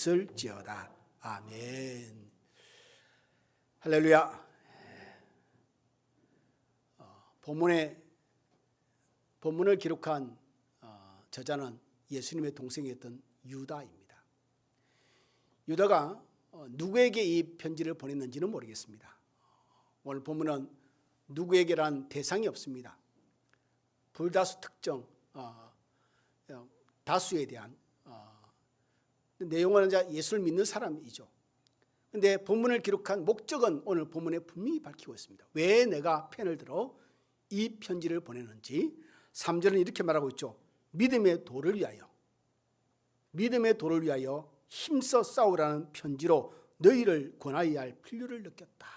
있을지어다. 아멘. 할렐루야. 어, 본문에 본문을 기록한 어, 저자는 예수님의 동생이었던 유다입니다. 유다가 어, 누구에게 이 편지를 보냈는지는 모르겠습니다. 오늘 본문은 누구에게란 대상이 없습니다. 불다수 특정 다수에 대한 어, 내용은 이제 예수를 믿는 사람이죠. 근데 본문을 기록한 목적은 오늘 본문에 분명히 밝히고 있습니다. 왜 내가 펜을 들어 이 편지를 보내는지 3절은 이렇게 말하고 있죠. 믿음의 도를 위하여 믿음의 도를 위하여 힘써 싸우라는 편지로 너희를 권하여야 할 필요를 느꼈다.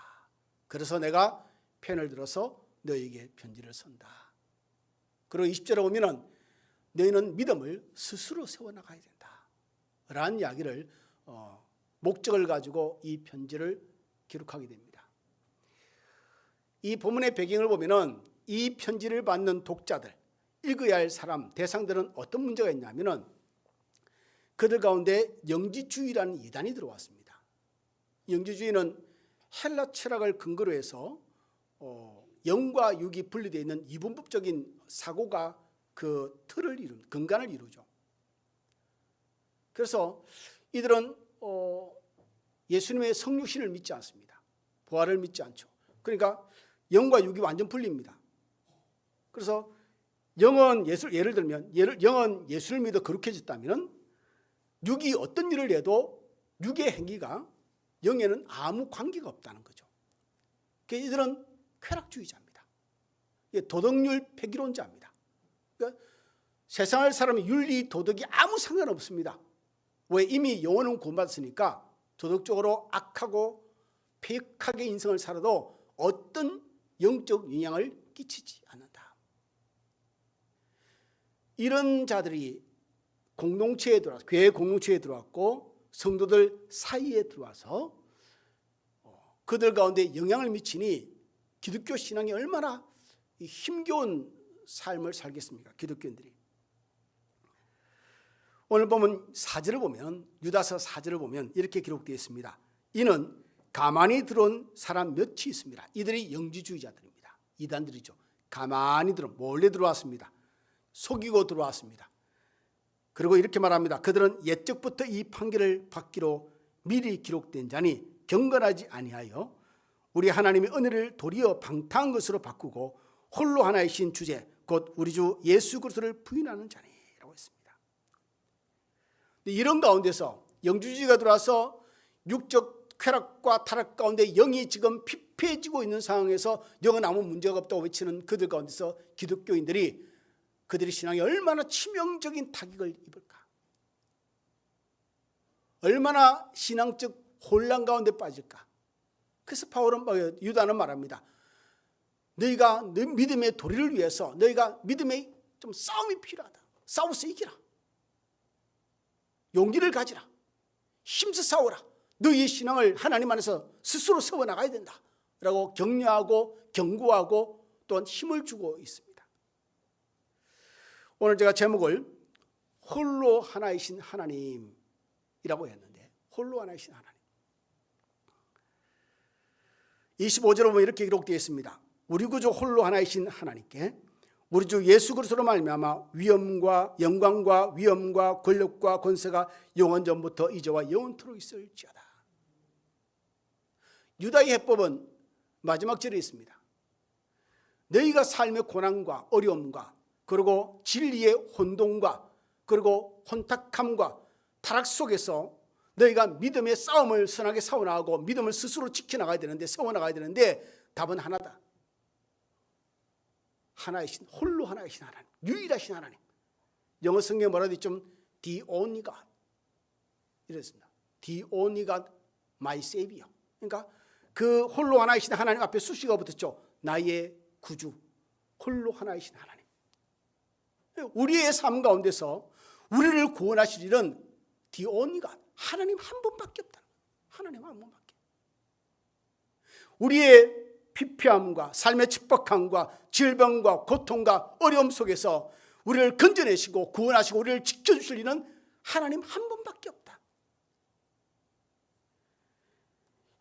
그래서 내가 펜을 들어서 너희에게 편지를 쓴다. 그리고 20절에 보면은 너희는 믿음을 스스로 세워나가야 된다. 라는 이야기를 어, 목적을 가지고 이 편지를 기록하게 됩니다. 이 본문의 배경을 보면은 이 편지를 받는 독자들, 읽어야 할 사람, 대상들은 어떤 문제가 있냐면은 그들 가운데 영지주의라는 이단이 들어왔습니다. 영지주의는 헬라 철학을 근거로 해서 어, 영과 육이 분리되어 있는 이분법적인 사고가 그 틀을 이룬 근간을 이루죠. 그래서 이들은 어, 예수님의 성육신을 믿지 않습니다. 부활을 믿지 않죠. 그러니까 영과 육이 완전 분리입니다. 그래서 영은 예수 예를 들면 예를 영은 예수를 믿어 거룩해졌다면은 육이 어떤 일을 해도 육의 행위가 영에는 아무 관계가 없다는 거죠. 그러니까 이들은 쾌락주의자입니다. 도덕률 폐기론자입니다. 그러니까 세상을 사람의 윤리 도덕이 아무 상관없습니다. 왜 이미 영혼은 구원받았으니까 도덕적으로 악하고 폐역하게 인생을 살아도 어떤 영적 영향을 끼치지 않는다. 이런 자들이 공동체에 들어와서 교회 공동체에 들어왔고 성도들 사이에 들어와서 어, 그들 가운데 영향을 미치니 기독교 신앙이 얼마나 힘겨운 삶을 살겠습니까? 기독교인들이. 오늘 보면 사절을 보면 유다서 사절을 보면 이렇게 기록되어 있습니다. 이는 가만히 들어온 사람 몇이 있습니다. 이들이 영지주의자들입니다. 이단들이죠. 가만히 들어 몰래 들어왔습니다. 속이고 들어왔습니다. 그리고 이렇게 말합니다. 그들은 옛적부터 이 판결을 받기로 미리 기록된 자니 경건하지 아니하여 우리 하나님의 은혜를 도리어 방탕한 것으로 바꾸고 홀로 하나이신 주제 곧 우리 주 예수 그리스도를 부인하는 했습니다. 이런 가운데서 영주주의가 들어와서 육적 쾌락과 타락 가운데 영이 지금 피폐해지고 있는 상황에서 영은 아무 문제가 없다고 외치는 그들 가운데서 기독교인들이 그들의 신앙이 얼마나 치명적인 타격을 입을까? 얼마나 신앙적 혼란 가운데 빠질까? 그래서 바울은 뭐, 유다는 말합니다. 너희가 너 믿음의 도리를 위해서 너희가 믿음의 좀 싸움이 필요하다. 싸워서 이기라. 용기를 가지라. 힘써 싸워라. 너희의 신앙을 하나님 안에서 스스로 세워 나가야 된다. 라고 격려하고 경고하고 또한 힘을 주고 있습니다. 오늘 제가 제목을 홀로 하나이신 하나님이라고 했는데 홀로 하나이신 하나님. 25절에 보면 이렇게 기록되어 있습니다. 우리 구주 홀로 하나이신 하나님께 우리 주 예수 그리스도로 말미암아 위엄과 영광과 위엄과 권력과 권세가 영원 전부터 이제와 영원토록 있을지어다. 유다의 해법은 마지막 절에 있습니다. 너희가 삶의 고난과 어려움과 그리고 진리의 혼동과 그리고 혼탁함과 타락 속에서 너희가 믿음의 싸움을 선하게 싸워나가고 믿음을 스스로 지켜나가야 되는데 세워나가야 되는데 답은 하나다. 하나이신 홀로 하나이신 하나님 유일하신 하나님 영어 성경에 뭐라고 했죠? The only God 이랬습니다. The only God my savior 그러니까 그 홀로 하나이신 하나님 앞에 수식어가 붙었죠. 나의 구주 홀로 하나이신 하나님 우리의 삶 가운데서 우리를 구원하실 일은 the only God 하나님 한 분밖에 없다. 하나님 한 분밖에. 우리의 피폐함과 삶의 척박함과 질병과 고통과 어려움 속에서 우리를 건져내시고 구원하시고 우리를 지켜주실 이는 하나님 한 분밖에 없다.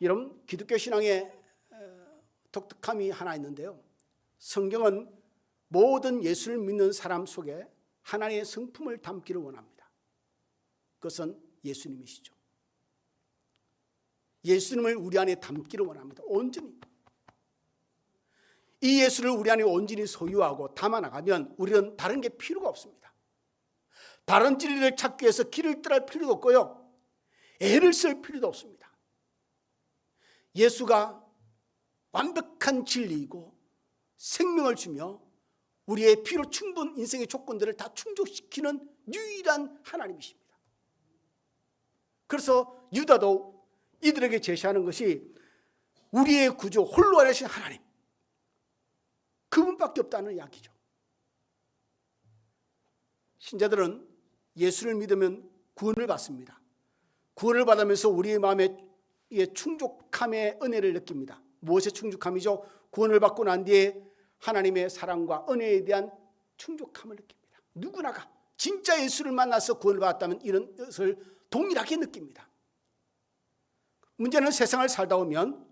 여러분 기독교 신앙의 어, 독특함이 하나 있는데요. 성경은 모든 예수를 믿는 사람 속에 하나님의 성품을 담기를 원합니다. 그것은 예수님이시죠. 예수님을 우리 안에 담기를 원합니다. 온전히. 이 예수를 우리 안에 온전히 소유하고 담아 나가면 우리는 다른 게 필요가 없습니다. 다른 진리를 찾기 위해서 길을 떠날 필요도 없고요. 애를 쓸 필요도 없습니다. 예수가 완벽한 진리이고 생명을 주며 우리의 피로 충분 인생의 조건들을 다 충족시키는 유일한 하나님이십니다. 그래서 유다도 이들에게 제시하는 것이 우리의 구조 홀로 하신 하나님 그분밖에 없다는 이야기죠. 신자들은 예수를 믿으면 구원을 받습니다. 구원을 받으면서 우리의 마음에 충족함의 은혜를 느낍니다. 무엇의 충족함이죠? 구원을 받고 난 뒤에 하나님의 사랑과 은혜에 대한 충족함을 느낍니다. 누구나가 진짜 예수를 만나서 구원을 받았다면 이런 것을 동일하게 느낍니다. 문제는 세상을 살다 보면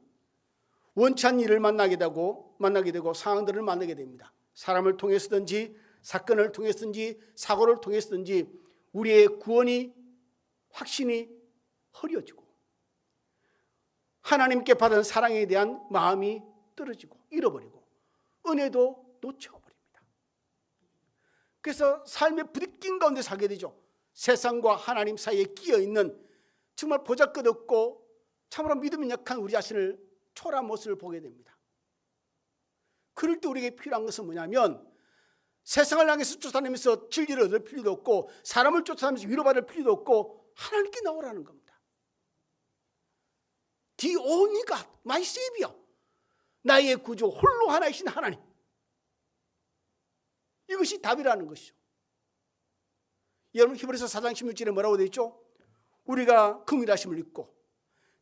않는 일을 만나게 되고 만나게 되고 상황들을 만나게 됩니다. 사람을 통해서든지 사건을 통해서든지 사고를 통해서든지 우리의 구원이 확신이 허려지고 하나님께 받은 사랑에 대한 마음이 떨어지고 잃어버리고 은혜도 놓쳐버립니다. 그래서 삶의 부딪힌 가운데 살게 되죠. 세상과 하나님 사이에 끼어 있는 정말 보잘것없고 참으로 믿음이 약한 우리 자신을 초라한 모습을 보게 됩니다. 그럴 때 우리에게 필요한 것은 뭐냐면 세상을 향해서 쫓아다니면서 진리를 얻을 필요도 없고 사람을 쫓아다니면서 위로받을 필요도 없고 하나님께 나오라는 겁니다. The only God, my Savior. 나의 구주 홀로 하나이신 하나님. 이것이 답이라는 것이죠. 여러분 히브리서 4장 16절에 뭐라고 되어 있죠? 우리가 긍휼하심을 입고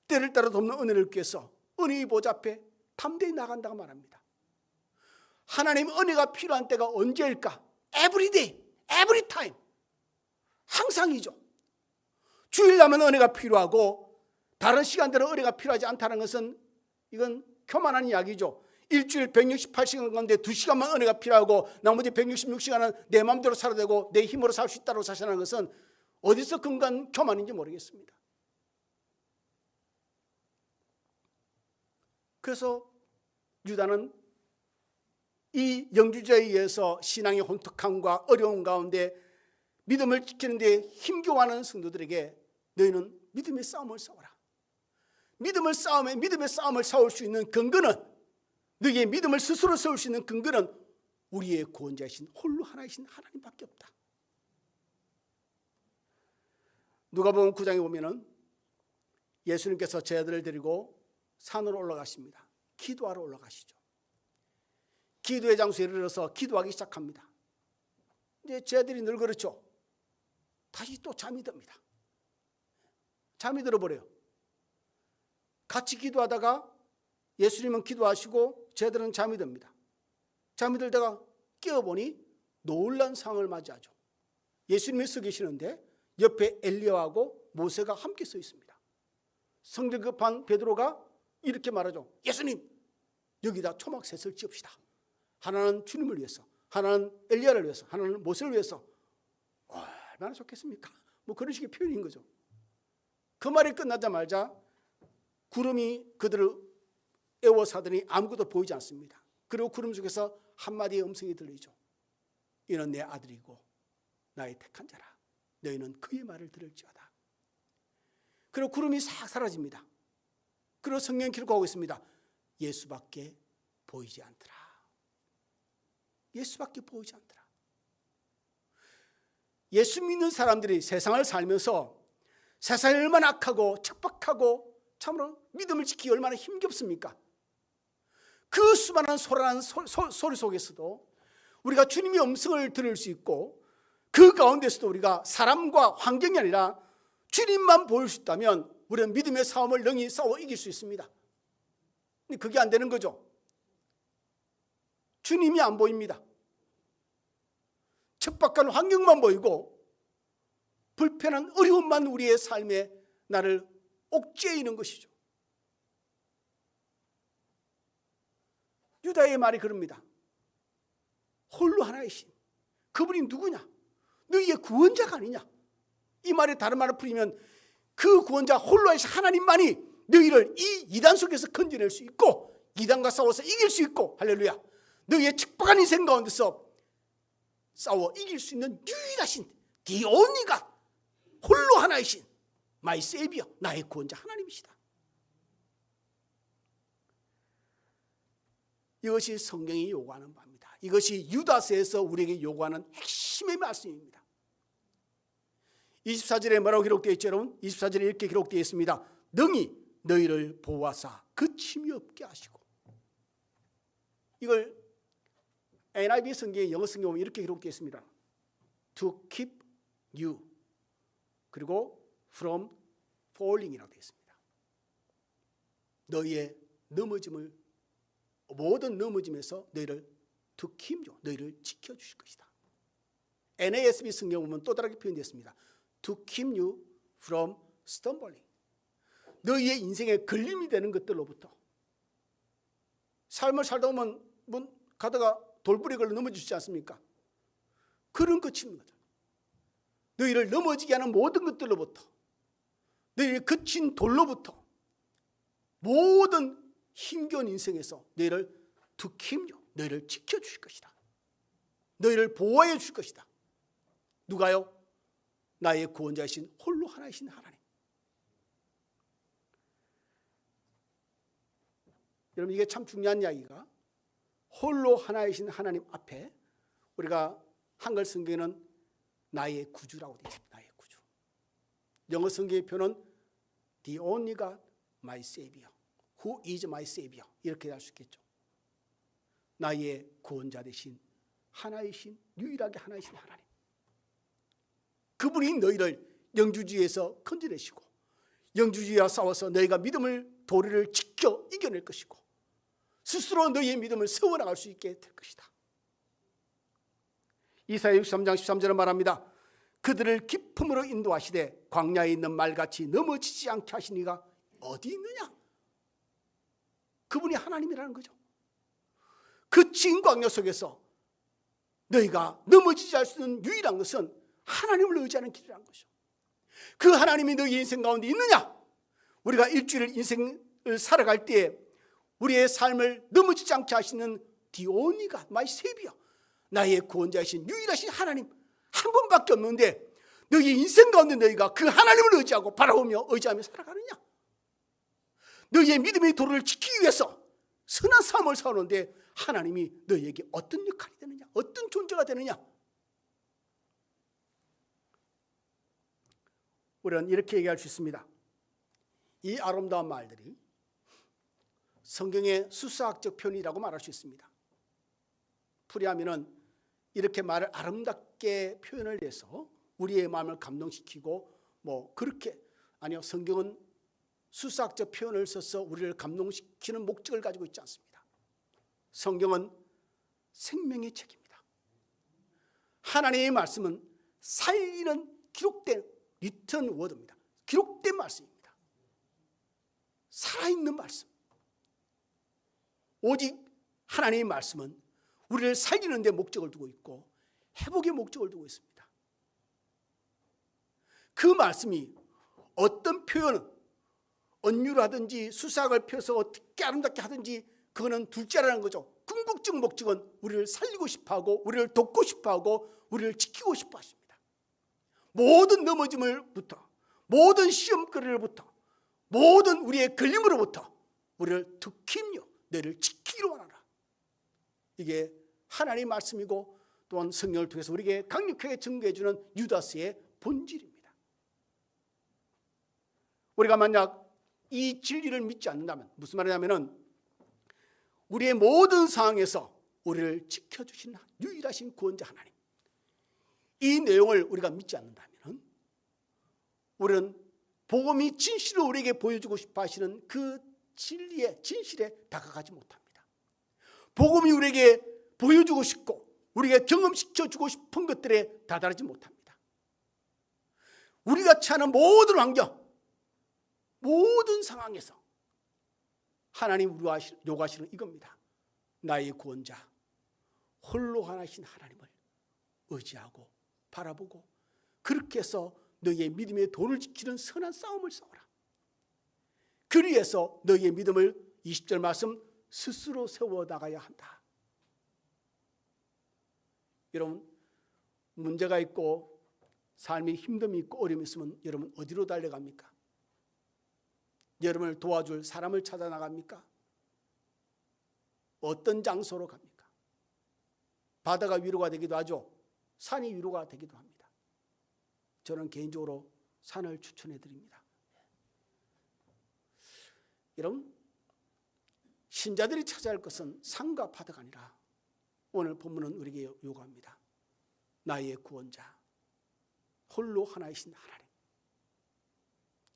때를 따라 돕는 은혜를 꾀서 은혜의 보좌 앞에 담대히 나간다고 말합니다. 하나님 은혜가 필요한 때가 언제일까? Every time. 항상이죠. 주일 나면 은혜가 필요하고 다른 시간대로 은혜가 필요하지 않다는 것은 이건 교만한 이야기죠. 일주일 168시간 가운데 2시간만 은혜가 필요하고 나머지 166시간은 내 마음대로 살아야 되고 내 힘으로 살 수 있다고 자신하는 것은 어디서 근간 교만인지 모르겠습니다. 그래서 유다는 이 영주자에 의해서 신앙의 혼탁함과 어려움 가운데 믿음을 지키는 데 힘겨워하는 성도들에게 너희는 믿음의 싸움을 싸워라. 믿음을 싸움에 믿음의 싸움을 싸울 수 있는 근거는 너희의 믿음을 스스로 세울 수 있는 근거는 우리의 구원자이신 홀로 하나이신 하나님밖에 없다. 누가 보면 9장에 보면은 예수님께서 제 아들을 데리고 산으로 올라가십니다. 기도하러 올라가시죠. 기도의 장소에 이르러서 기도하기 시작합니다. 이제 제 아들이 늘 그렇죠. 다시 또 잠이 듭니다. 잠이 들어버려요. 같이 기도하다가 예수님은 기도하시고 쟤들은 잠이 듭니다. 잠이 들다가 깨어보니 놀란 상황을 맞이하죠. 예수님이 서 계시는데 옆에 엘리야하고 모세가 함께 서 있습니다. 성질 급한 베드로가 이렇게 말하죠. 예수님 여기다 초막셋을 지읍시다. 하나는 주님을 위해서, 하나는 엘리야를 위해서, 하나는 모세를 위해서. 얼마나 좋겠습니까? 뭐 그런 식의 표현인 거죠. 그 말이 끝나자마자 구름이 그들을 애워사더니 아무것도 보이지 않습니다. 그리고 구름 속에서 한마디의 음성이 들리죠. 이는 내 아들이고 나의 택한 자라. 너희는 그의 말을 들을지어다. 그리고 구름이 싹 사라집니다. 그리고 성경 기록하고 있습니다. 예수밖에 보이지 않더라. 예수밖에 보이지 않더라. 예수 믿는 사람들이 세상을 살면서 세상이 얼마나 악하고 척박하고 참으로 믿음을 지키기 얼마나 힘겹습니까? 그 수많은 소란한 소, 소, 소리 속에서도 우리가 주님의 음성을 들을 수 있고 그 가운데서도 우리가 사람과 환경이 아니라 주님만 보일 수 있다면 우리는 믿음의 싸움을 능히 싸워 이길 수 있습니다. 그게 안 되는 거죠. 주님이 안 보입니다. 척박한 환경만 보이고 불편한 어려움만 우리의 삶에 나를 옥죄이는 것이죠. 유다의 말이 그럽니다. 홀로 하나의 신. 그분이 누구냐? 너희의 구원자가 아니냐? 이 말에 다른 말을 풀리면 그 구원자 홀로 하신 하나님만이 너희를 이 이단 속에서 건져낼 수 있고 이단과 싸워서 이길 수 있고 할렐루야. 너희의 축복한 인생 가운데서 싸워 이길 수 있는 유일하신 디오니가 홀로 하나이신 마이 세비어 나의 구원자 하나님이시다. 이것이 성경이 요구하는 바입니다. 이것이 유다서에서 우리에게 요구하는 핵심의 말씀입니다. 24절에 뭐라고 기록되어 있죠, 여러분? 24절에 이렇게 기록되어 있습니다. 능히 너희를 보호하사 그침이 없게 하시고 이걸 NIV 성경의 영어 성경 보면 이렇게 기록되어 있습니다. To keep you 그리고 from falling이라고 되어 있습니다. 너희의 넘어짐을 모든 넘어짐에서 너희를 to keep you 너희를 지켜 주실 것이다. NASB 성경 보면 또 다르게 표현되었습니다. To keep you from stumbling. 너희의 인생에 걸림이 되는 것들로부터 삶을 살다 보면 뭐 가다가 돌부리 걸려 넘어지지 않습니까? 그런 끝입니다. 너희를 넘어지게 하는 모든 것들로부터 너희의 거친 돌로부터 모든 힘겨운 인생에서 너희를 두킴요 너희를 지켜주실 것이다. 너희를 보호해 줄 것이다. 누가요? 나의 구원자이신 홀로 하나이신 하나님. 여러분 이게 참 중요한 이야기가 홀로 하나이신 하나님 앞에 우리가 한글 성경에는 나의 구주라고 되어 있습니다. 나의 구주. 영어 성경의 표는 The only God, my Savior. Who is my Savior? 이렇게 할 수 있겠죠. 나의 구원자 되신 하나이신 유일하게 하나이신 하나님. 그분이 너희를 영주주의에서 건져내시고 영주주의와 싸워서 너희가 믿음을 도리를 지켜 이겨낼 것이고 스스로 너희의 믿음을 세워나갈 수 있게 될 것이다. 이사야 63장 13절에 말합니다. 그들을 기품으로 인도하시되 광야에 있는 말같이 넘어지지 않게 하시니가 어디 있느냐? 그분이 하나님이라는 거죠. 그친 광야 속에서 너희가 넘어지지 않을 수 있는 유일한 것은 하나님을 의지하는 길이라는 것이죠. 그 하나님이 너희 인생 가운데 있느냐? 우리가 일주일 인생을 살아갈 때에 우리의 삶을 넘어지지 않게 하시는 디오니가 마이 세비야. 나의 구원자이신 유일하신 하나님 한 분밖에 없는데 너희 인생 가운데 너희가 그 하나님을 의지하고 바라보며 의지하며 살아가느냐? 너희의 믿음의 도를 지키기 위해서 선한 삶을 사는데 하나님이 너희에게 어떤 역할이 되느냐? 어떤 존재가 되느냐? 우리는 이렇게 얘기할 수 있습니다. 이 아름다운 말들이 성경의 수사학적 표현이라고 말할 수 있습니다. 풀이하면은 이렇게 말을 아름답게 표현을 해서 우리의 마음을 감동시키고 뭐 그렇게 아니요 성경은 수사학적 표현을 써서 우리를 감동시키는 목적을 가지고 있지 않습니다. 성경은 생명의 책입니다. 하나님의 말씀은 살리는 기록된 리턴 워드입니다. 기록된 말씀입니다. 살아있는 말씀. 오직 하나님의 말씀은 우리를 살리는 데 목적을 두고 있고 회복의 목적을 두고 있습니다. 그 말씀이 어떤 표현은 언유라든지 수삭을 펴서 어떻게 아름답게 하든지 그거는 둘째라는 거죠. 궁극적 목적은 우리를 살리고 싶어하고 우리를 돕고 싶어하고 우리를 지키고 싶어 하십니다. 모든 넘어짐을부터 모든 시험거리로부터 모든 우리의 걸림으로부터 우리를 특히요 너를 지키기로 원하라. 이게 하나님의 말씀이고 또한 성령을 통해서 우리에게 강력하게 증거해 주는 유다스의 본질입니다. 우리가 만약 이 진리를 믿지 않는다면 무슨 말이냐면은 우리의 모든 상황에서 우리를 지켜 주신 유일하신 구원자 하나님 이 내용을 우리가 믿지 않는다면 우리는 복음이 진실을 우리에게 보여주고 싶어 하시는 그 진리의 진실에 다가가지 못합니다. 복음이 우리에게 보여주고 싶고 우리에게 경험시켜 주고 싶은 것들에 다다르지 못합니다. 우리가 처하는 모든 환경, 모든 상황에서 하나님 우리가 요구하시는 이겁니다. 나의 구원자 홀로 하나신 하나님을 의지하고 바라보고 그렇게 해서 너희의 믿음의 도를 지키는 선한 싸움을 싸워라. 그리해서 너희의 믿음을 20절 말씀 스스로 세워 나가야 한다. 여러분 문제가 있고 삶에 힘듦이 있고 어려움이 있으면 여러분 어디로 달려갑니까? 여러분을 도와줄 사람을 찾아 나갑니까? 어떤 장소로 갑니까? 바다가 위로가 되기도 하죠. 산이 위로가 되기도 합니다. 저는 개인적으로 산을 추천해 드립니다. 여러분 신자들이 찾아야 할 것은 산과 바다가 아니라 오늘 본문은 우리에게 요구합니다. 나의 구원자 홀로 하나이신 하나님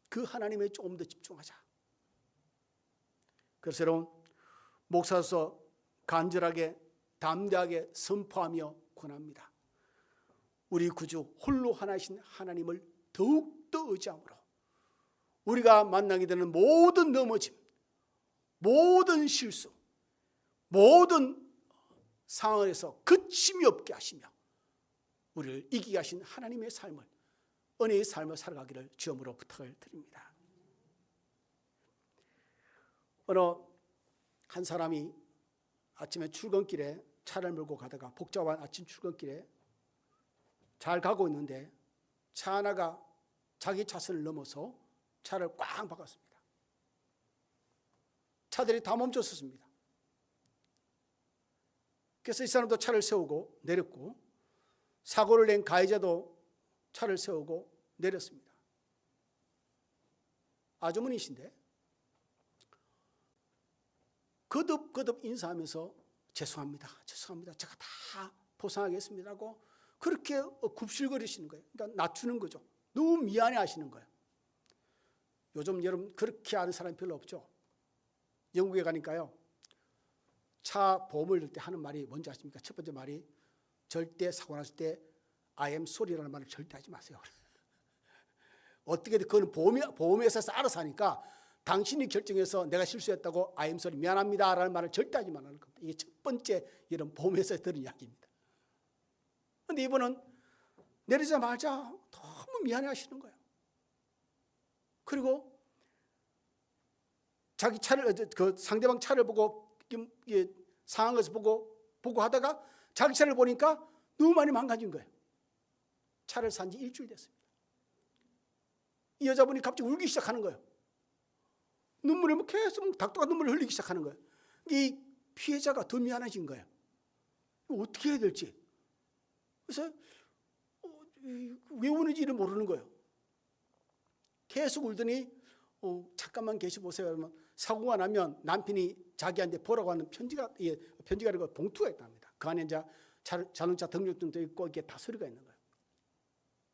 그 하나님에 조금 더 집중하자. 그래서 여러분 목사로서 간절하게 담대하게 선포하며 권합니다. 우리 구주 홀로 하나이신 하나님을 더욱더 의지함으로 우리가 만나게 되는 모든 넘어짐, 모든 실수, 모든 상황에서 그침이 없게 하시며 우리를 이기게 하신 하나님의 삶을 은혜의 삶을 살아가기를 주여으로 부탁을 드립니다. 어느 한 사람이 아침에 출근길에 차를 몰고 가다가 복잡한 아침 출근길에 잘 가고 있는데 차 하나가 자기 차선을 넘어서 차를 꽝 박았습니다. 차들이 다 멈췄었습니다. 그래서 이 사람도 차를 세우고 내렸고 사고를 낸 가해자도 차를 세우고 내렸습니다. 아주머니신데 거듭거듭 인사하면서 죄송합니다. 죄송합니다. 제가 다 보상하겠습니다고 그렇게 굽실거리시는 거예요. 그러니까 낮추는 거죠. 너무 미안해 하시는 거예요. 요즘 여러분 그렇게 아는 사람이 별로 없죠. 영국에 가니까요. 차 보험을 들 때 하는 말이 뭔지 아십니까? 첫 번째 말이 절대 사고 났을 때 I am sorry라는 말을 절대 하지 마세요. 어떻게든 그건 보험, 보험회사에서 알아서 하니까 당신이 결정해서 내가 실수했다고 I am sorry 미안합니다라는 말을 절대 하지 말라는 겁니다. 이게 첫 번째 이런 보험회사에서 들은 이야기입니다. 그런데 이분은 내리자마자 너무 미안해 하시는 거예요. 그리고 자기 차를 그 상대방 차를 보고 상황에서 보고 보고 하다가 자기 차를 보니까 너무 많이 망가진 거예요. 차를 산 지 일주일 됐습니다. 이 여자분이 갑자기 울기 시작하는 거예요. 눈물을 뭐 계속 닥터가 눈물을 흘리기 시작하는 거예요. 이 피해자가 더 미안해진 거예요. 어떻게 해야 될지. 그래서 어, 왜 우는지를 모르는 거예요. 계속 울더니 어, 잠깐만 계시 보세요. 그러면 사고가 나면 남편이 자기한테 보라고 하는 편지가 예, 편지가 아니고 봉투가 있답니다. 그 안에 이제 자 동차 등록증도 있고 이게 다 서류가 있는 거예요.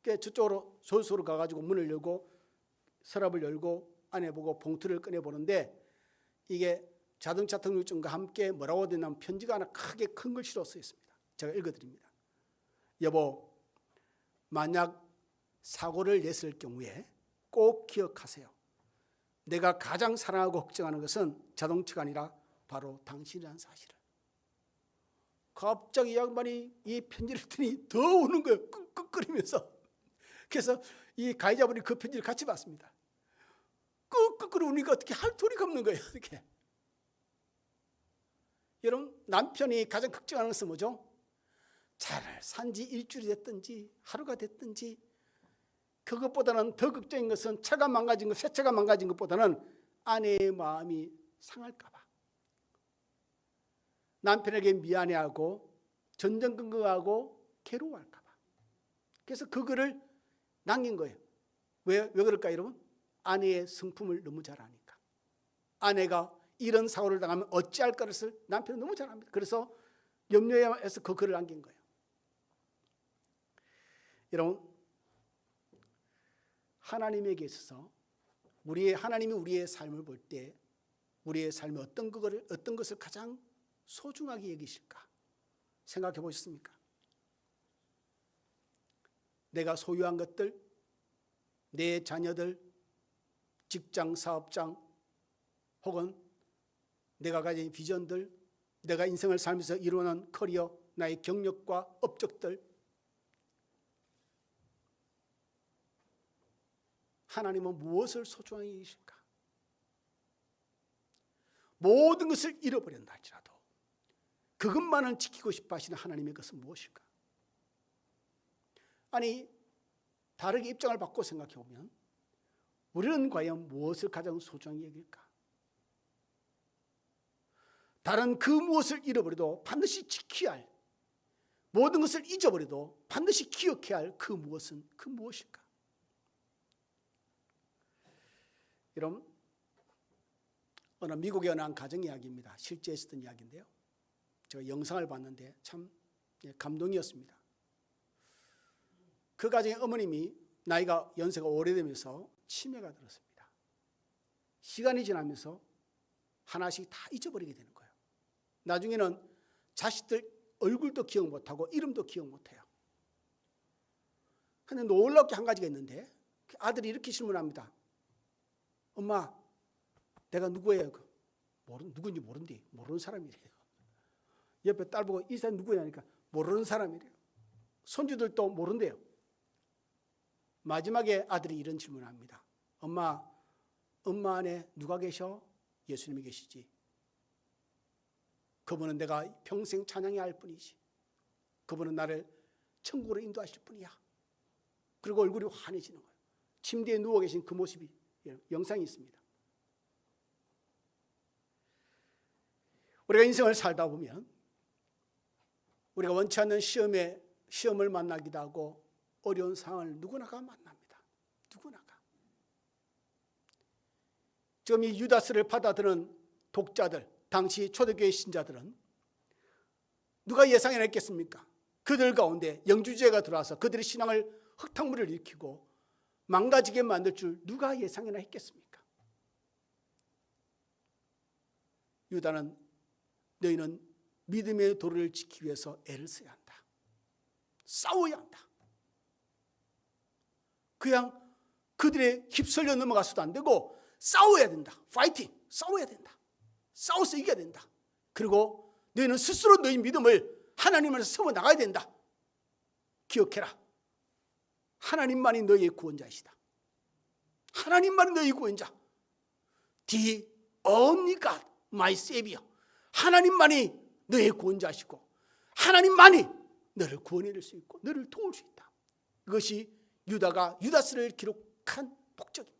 그 저쪽으로 소수로 가가지고 문을 열고 서랍을 열고 안에 보고 봉투를 꺼내 보는데 이게 자동차 등록증과 함께 뭐라고 되냐면 편지가 하나 크게 큰 글씨로 써 있습니다. 제가 읽어드립니다. 여보, 만약 사고를 냈을 경우에 꼭 기억하세요. 내가 가장 사랑하고 걱정하는 것은 자동차가 아니라 바로 당신이라는 사실을. 갑자기 이 양반이 이 편지를 듣니 더 우는 거예요. 끄끄거리면서. 그래서 이 가해자분이 그 편지를 같이 봤습니다. 끄끄끄 우니까 어떻게 할 소리가 없는 거예요. 어떻게. 여러분 남편이 가장 걱정하는 것은 뭐죠? 차를 산지 일주일이 됐든지 하루가 됐든지 그것보다는 더 걱정인 것은 차가 망가진 것, 새 차가 망가진 것보다는 아내의 마음이 상할까 봐. 남편에게 미안해하고 전전긍긍하고 괴로워할까 봐. 그래서 그거를 남긴 거예요. 왜, 왜 그럴까 여러분? 아내의 성품을 너무 잘 아니까. 아내가 이런 사고를 당하면 어찌할 것을 남편은 너무 잘 압니다. 그래서 염려해서 그 글을 남긴 거예요. 여러분, 하나님에게 있어서 우리의 하나님이 우리의 삶을 볼 때 우리의 삶에 어떤 그거를 어떤 것을 가장 소중하게 여기실까 생각해 보셨습니까? 내가 소유한 것들, 내 자녀들, 직장, 사업장, 혹은 내가 가진 비전들, 내가 인생을 살면서 이루어낸 커리어, 나의 경력과 업적들 하나님은 무엇을 소중하게 여기실까? 모든 것을 잃어버린다 할지라도 그것만을 지키고 싶어 하시는 하나님의 것은 무엇일까? 아니 다르게 입장을 바꿔 생각해 보면 우리는 과연 무엇을 가장 소중하게 여길까? 다른 그 무엇을 잃어버려도 반드시 지켜야 할 모든 것을 잊어버려도 반드시 기억해야 할 그 무엇은 그 무엇일까? 여러분 어느 미국의 어느 한 가정 이야기입니다. 실제 있었던 이야기인데요. 제가 영상을 봤는데 참 예, 감동이었습니다. 그 가정의 어머님이 나이가 연세가 오래되면서 치매가 들었습니다. 시간이 지나면서 하나씩 다 잊어버리게 되는 거예요. 나중에는 자식들 얼굴도 기억 못하고 이름도 기억 못해요. 근데 놀랍게 한 가지가 있는데 그 아들이 이렇게 질문합니다. 엄마, 내가 누구예요? 그 모르 누군지 모른대. 모르는 사람이래요. 옆에 딸 보고 이 사람 누구냐니까 모르는 사람이래요. 손주들도 모른대요. 마지막에 아들이 이런 질문을 합니다. 엄마, 엄마 안에 누가 계셔? 예수님이 계시지. 그분은 내가 평생 찬양해야 할 뿐이지. 그분은 나를 천국으로 인도하실 뿐이야. 그리고 얼굴이 환해지는 거예요. 침대에 누워 계신 그 모습이 영상이 있습니다. 우리가 인생을 살다 보면 우리가 원치 않는 시험에 시험을 만나기도 하고 어려운 상황을 누구나가 만납니다. 누구나가. 지금 이 유다스를 받아들은 독자들, 당시 초대교회 신자들은 누가 예상해냈겠습니까? 그들 가운데 영주제가 들어와서 그들의 신앙을 흙탕물을 일으키고 망가지게 만들 줄 누가 예상이나 했겠습니까? 유다는 너희는 믿음의 도를 지키기 위해서 애를 써야 한다. 싸워야 한다. 그냥 그들의 휩쓸려 넘어가서도 안 되고 싸워야 된다. 파이팅. 싸워야 된다. 싸워서 이겨야 된다. 그리고 너희는 스스로 너희 믿음을 하나님을 세워 나가야 된다. 기억해라. 하나님만이 너희의 구원자이시다. 하나님만이 너희 구원자. The only God, my Savior. 하나님만이 너의 구원자시고 하나님만이 너를 구원해줄 수 있고 너를 도울 수 있다. 이것이 유다가 유다스를 기록한 목적입니다.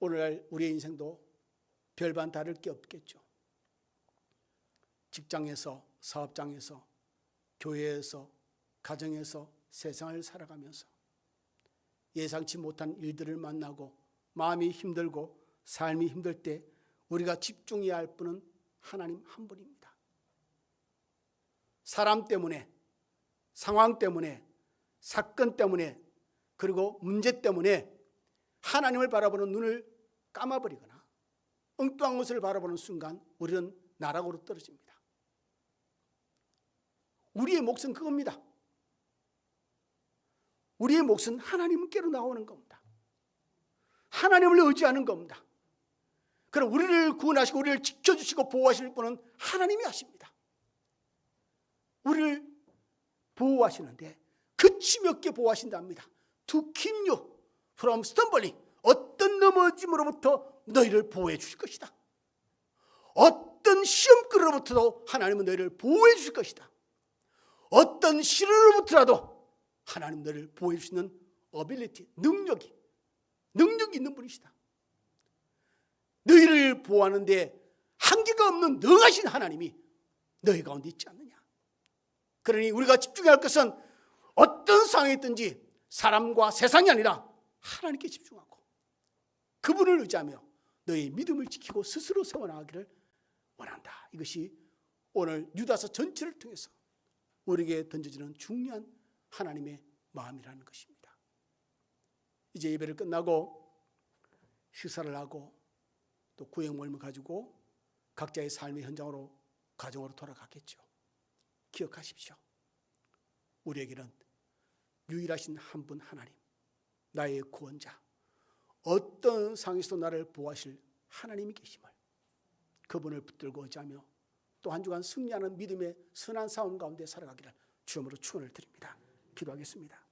오늘날 우리의 인생도 별반 다를 게 없겠죠. 직장에서, 사업장에서, 교회에서, 가정에서 세상을 살아가면서 예상치 못한 일들을 만나고 마음이 힘들고 삶이 힘들 때 우리가 집중해야 할 분은 하나님 한 분입니다. 사람 때문에, 상황 때문에, 사건 때문에, 그리고 문제 때문에 하나님을 바라보는 눈을 감아버리거나 엉뚱한 것을 바라보는 순간 우리는 나락으로 떨어집니다. 우리의 몫은 그겁니다. 우리의 몫은 하나님께로 나오는 겁니다. 하나님을 의지하는 겁니다. 그럼 우리를 구원하시고 우리를 지켜주시고 보호하실 분은 하나님이 하십니다. 우리를 보호하시는데 그치 몇 개 보호하신답니다. You from stumbling. 어떤 넘어짐으로부터 너희를 보호해 주실 것이다. 어떤 시험거리로부터도 하나님은 너희를 보호해 주실 것이다. 어떤 시련으로부터라도 하나님 너를 보호해 주시는 어빌리티, 능력이 능력이 있는 분이시다. 너희를 보호하는데 한계가 없는 능하신 하나님이 너희 가운데 있지 않느냐. 그러니 우리가 집중해야 할 것은 어떤 상황이 있든지 사람과 세상이 아니라 하나님께 집중하고 그분을 의지하며 너희 믿음을 지키고 스스로 세워나가기를 원한다. 이것이 오늘 유다서 전체를 통해서 우리에게 던져지는 중요한 하나님의 마음이라는 것입니다. 이제 예배를 끝나고 식사를 하고 또 구행물을 가지고 각자의 삶의 현장으로 가정으로 돌아갔겠죠. 기억하십시오. 우리에게는 유일하신 한 분 하나님, 나의 구원자, 어떤 상에서도 나를 보호하실 하나님이 계심을 그분을 붙들고 의지하며 또 한 주간 승리하는 믿음의 선한 싸움 가운데 살아가기를 주님으로 축원을 드립니다. 기도하겠습니다.